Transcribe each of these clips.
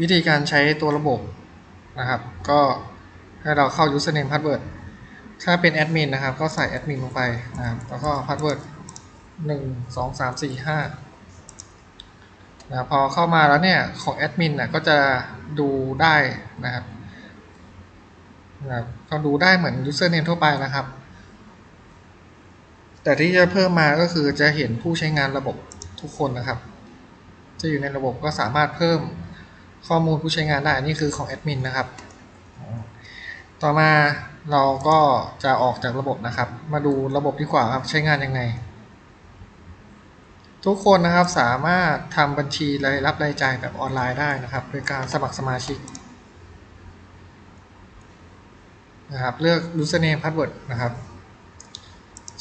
วิธีการใช้ตัวระบบนะครับ ก็ให้เราเข้า username password ถ้าเป็นแอดมินนะครับ ก็ใส่แอดมินลงไปนะครับ แล้วก็ password หนึ่งสองสามสี่ห้านะพอเข้ามาแล้วเนี่ย ของแอดมินน่ะก็จะดูได้นะครับนะครับก็ดูได้เหมือน username ทั่วไปนะครับ แต่ที่จะเพิ่มมาก็คือจะเห็นผู้ใช้งานระบบทุกคนนะครับ จะอยู่ในระบบก็สามารถเพิ่ม ข้อมูลผู้ใช้งานได้นี่คือของแอดมินนะครับ ต่อมาเราก็จะออกจากระบบนะครับ มาดูระบบดีกว่าครับใช้งานยังไง ทุกคนนะครับสามารถทำบัญชีรายรับรายจ่ายแบบออนไลน์ได้นะครับ โดยการสมัครสมาชิกนะครับเลือก username password นะครับ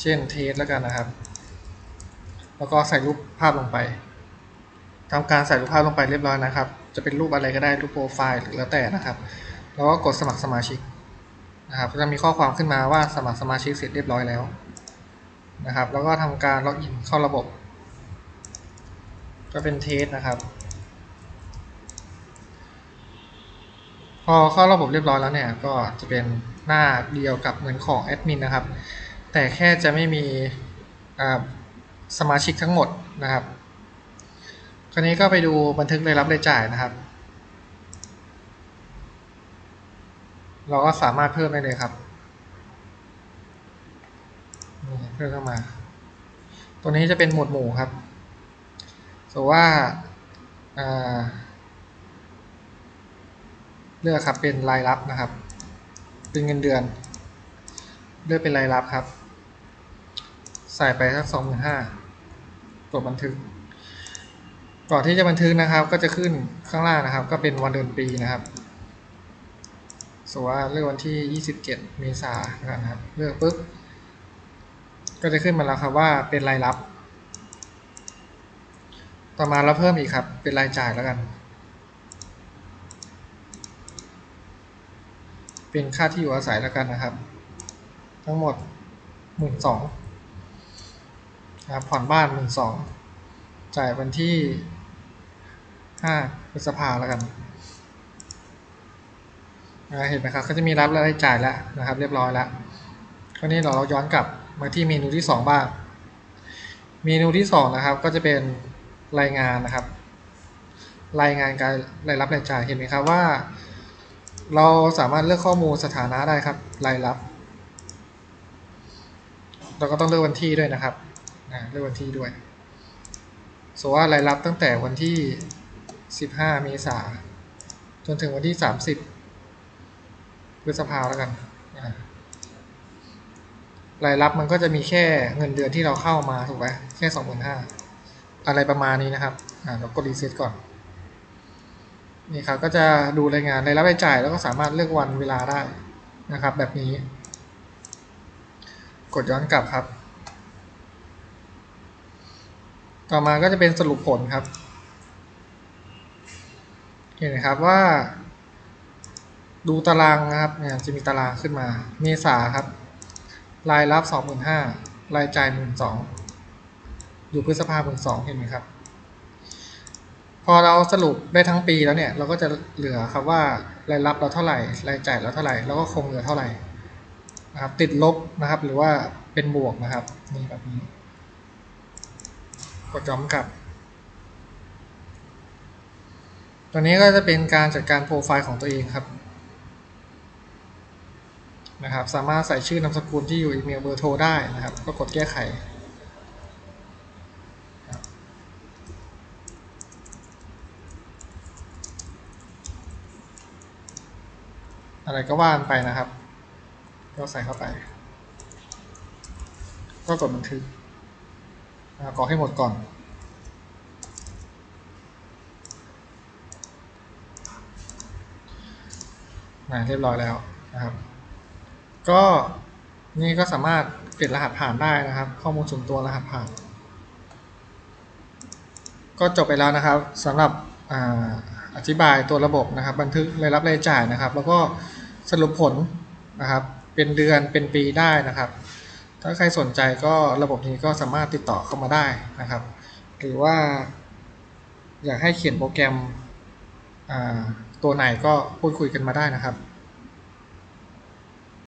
เช่นเทสแล้วกันนะครับ แล้วก็ใส่รูปภาพลงไป ทำการใส่รูปภาพลงไปเรียบร้อยนะครับ จะเป็นรูปอะไรก็ได้รูปโปรไฟล์หรือแล้วแต่นะครับ แล้วก็กดสมัครสมาชิกนะครับจะมีข้อความขึ้นมาว่าสมัครสมาชิกเสร็จเรียบร้อยแล้วนะครับ แล้วก็ทำการล็อกอินเข้าระบบ ก็เป็นเทสนะครับ พอเข้าระบบเรียบร้อยแล้วเนี่ยก็จะเป็นหน้าเดียวกับเหมือนของแอดมินนะครับ แต่แค่จะไม่มีสมาชิกทั้งหมดนะครับ ราวนี้ก็ไปดูบันทึกรายรับรายจ่ายนะครับ เราก็สามารถเพิ่มได้เลยครับเพิ่มเข้ามา ตัวนี้จะเป็นหมวดหมู่ครับสมว่าเลือกครับเป็นรายรับนะครับ เป็นเงินเดือน เลือกเป็นรายรับครับ ใส่ไปสักสองหมื่นห้ากดบันทึก ก่อนที่จะบันทึกนะครับ ก็จะขึ้นข้างล่างนะครับ ก็เป็นวันเดือนปีนะครับสมว่าเลือกวันที่ 27 เมษายนนะครับ เลือกปุ๊บ ก็จะขึ้นมาแล้วครับว่าเป็นรายรับ ต่อมาเราเพิ่มอีกครับ เป็นรายจ่ายแล้วกัน เป็นค่าที่อยู่อาศัยแล้วกันนะครับ ทั้งหมดหมื่นสองครับผ่อนบ้านหมื่นสองจ่ายวันที่ ห้าพฤษภาแล้วกันเห็นไหมครับก็จะมีรับและรายจ่ายแล้วนะครับ เรียบร้อยแล้วคราวนี้เราย้อนกลับมาที่เมนูที่ 2 บ้าง เมนูที่ 2 นะครับ ก็จะเป็นรายงานนะครับ รายงานการรายรับรายจ่ายเห็นไหมครับว่า เราสามารถเลือกข้อมูลสถานะได้ครับ รายรับ เราก็ต้องเลือกวันที่ด้วยนะครับเลือกวันที่ด้วยสมมติว่ารายรับตั้งแต่วันที่ 15 เมษาจนถึงวันที่ 30 พฤษภาแล้วกันรายรับมันก็จะมีแค่เงินเดือนที่เราเข้ามาถูกไหมแค่สองหมื่นห้าอะไรประมาณนี้นะครับอ่าเรากดรีเซ็ตก่อน นี่ครับก็จะดูรายงานรายรับรายจ่ายแล้วก็สามารถเลือกวันเวลาได้นะครับ แบบนี้ กดย้อนกลับครับ ต่อมาก็จะเป็นสรุปผลครับ เห็นไหมครับว่า ดูตารางนะครับเนี่ยจะมีตารางขึ้นมา เมษาครับ รายรับ 25,000รายจ่าย 12,000อยู่พฤษภาคม12,000เห็นไหมครับ พอเราสรุปได้ทั้งปีแล้วเนี่ย เราก็จะเหลือครับว่ารายรับเราเท่าไหร่ รายจ่ายเราเท่าไหร่ แล้วก็คงเหลือเท่าไหร่นะครับติดลบนะครับหรือว่าเป็นบวกนะครับนี่แบบนี้กดย้อมกลับ ตอนนี้ก็จะเป็นการจัดการโปรไฟล์ของตัวเองครับนะครับ สามารถใส่ชื่อนามสกุลที่อยู่อีเมลเบอร์โทรได้นะครับ ก็กดแก้ไขอะไรก็ว่านไปนะครับ ก็ใส่เข้าไป ก็กดบันทึกกรอให้หมดก่อน นะเรียบร้อยแล้วนะครับ ก็นี่ก็สามารถเปลี่ยนรหัสผ่านได้นะครับ ข้อมูลส่วนตัวรหัสผ่าน ก็จบไปแล้วนะครับสำหรับอธิบายตัวระบบนะครับ บันทึกรายรับรายจ่ายนะครับ แล้วก็สรุปผลนะครับ เป็นเดือนเป็นปีได้นะครับ ถ้าใครสนใจก็ระบบนี้ก็สามารถติดต่อเข้ามาได้นะครับ หรือว่าอยากให้เขียนโปรแกรม ตัวไหนก็พูดคุยกันมาได้นะครับ